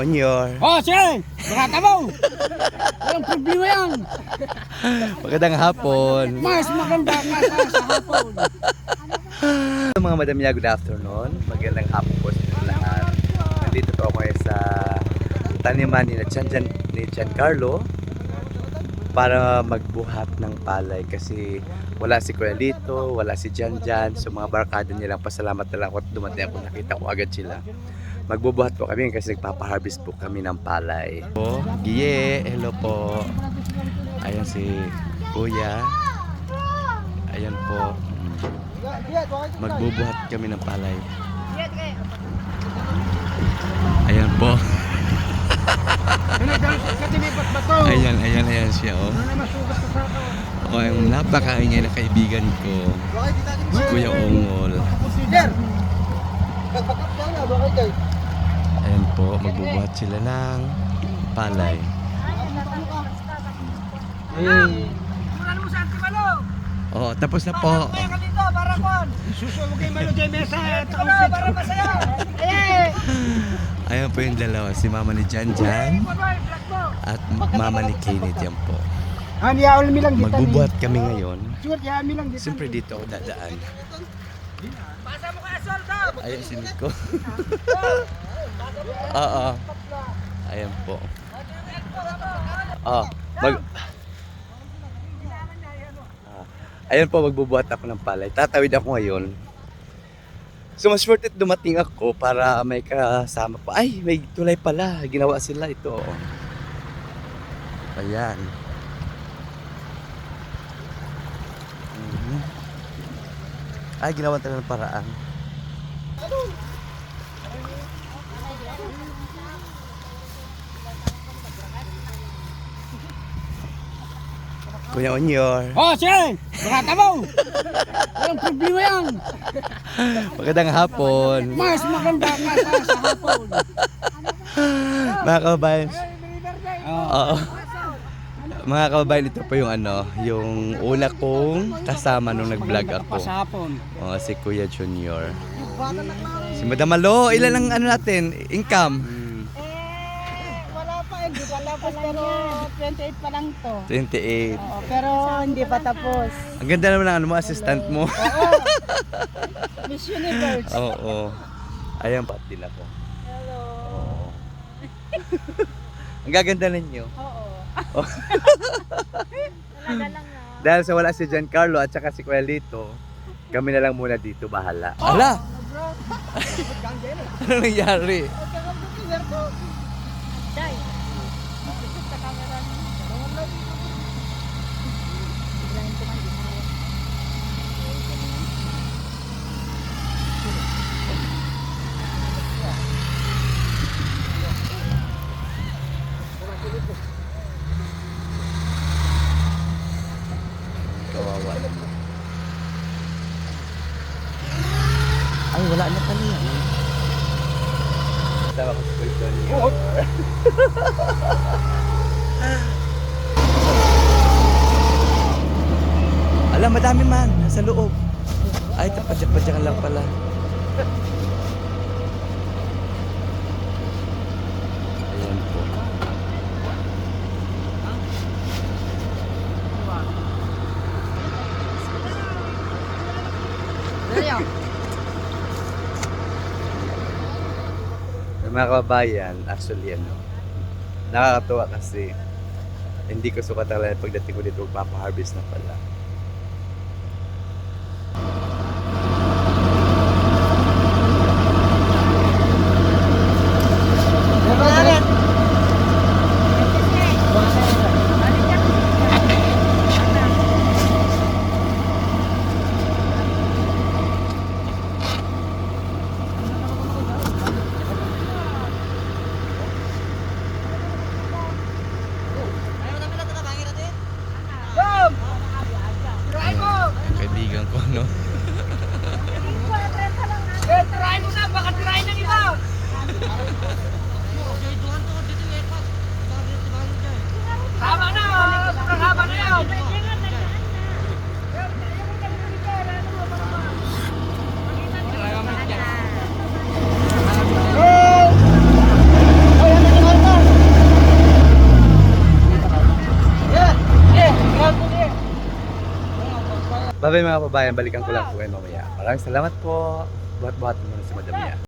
On your Oh, sige! Barata mo! Walang problema yan! magandang hapon. Mas maganda nga sa, hapon. Mga madam niya, good afternoon. Magandang hapon po sa inyo lahat. Nandito po ako ngayon sa taniman ni Chan, Chan, ni Giancarlo para magbuhat ng palay kasi wala si Kuya Lito, wala si Jan Jan. So mga barkada nilang pasalamat na lang ako at dumating ako nakita ko agad sila. Magbubuhat po kami kasi nagpapaharvest po kami ng palay. Po, Giye, hello po. Ayan si Kuya. Ayan po. Magbubuhat kami ng palay. Ayan po. Ayan, ayan, ayan siya oh. O, yung napakaingay na kaibigan ko, si Kuya Ongol. Ayan po, magbubuhat sila ng palay. Oh, tapos na po. Mo yung mesa at para masaya. Ayan po yung dalawa, si mama ni Jan Jan at mama ni Kenneth yan po. Hani yaol mi lang dito. Magbubuhat kami ngayon. Siyempre dito ako dadaan. Ayan si Nico. Oo. Ayan po. Oh, mag Ah, Ayan po, magbubuhat ako ng palay. Tatawid ako ngayon. So, mas worth it dumating ako para may kasama pa. Ay, may tulay pala. Ginawa sila ito. Ayan. Mhm. Ay, ginawa talaga ng paraan. Kuya Onyor. Oh, sige! Barata mo! Walang problema yan! Magandang hapon. Mas maganda nga sa, sa hapon. Mga kababayan. Oh. Oo. Mga kababayan, ito po yung ano, yung una kong kasama nung nag-vlog ako. Pa sa hapon. Oh, si Kuya Junior. Si Madam Malo, ilan ang ano natin, income? Eh, wala pa, hindi pa tapos pero 28 pa lang to. 28. Oo, pero hindi pa tapos. Ang ganda naman ng ano mo, assistant mo. Oo. Miss Universe. Oo. Ayan, pati na ko. Hello. Oo. Ang gaganda ninyo. Oo. Oh. Talaga lang na. Dahil sa wala si Giancarlo at saka si Kuya Lito, kami na lang muna dito, bahala. Ala! ano nangyari? Day. Sa camera. Bilangin ko man dito. Kawawa naman. Ay, wala na pala yan. Tama ko si Kuya Junior. Alam, madami man. Nasa loob. Ay, tapadyak-padyakan lang pala. Ayan po. Mga kababayan, actually ano, nakakatuwa kasi hindi ko sukat talaga pagdating ko dito magpapa-harvest na pala. ¿no? Bye-bye mga kababayan, balikan ko lang po kayo mamaya. Maraming salamat po. Buhat-buhat muna si Madam Mia.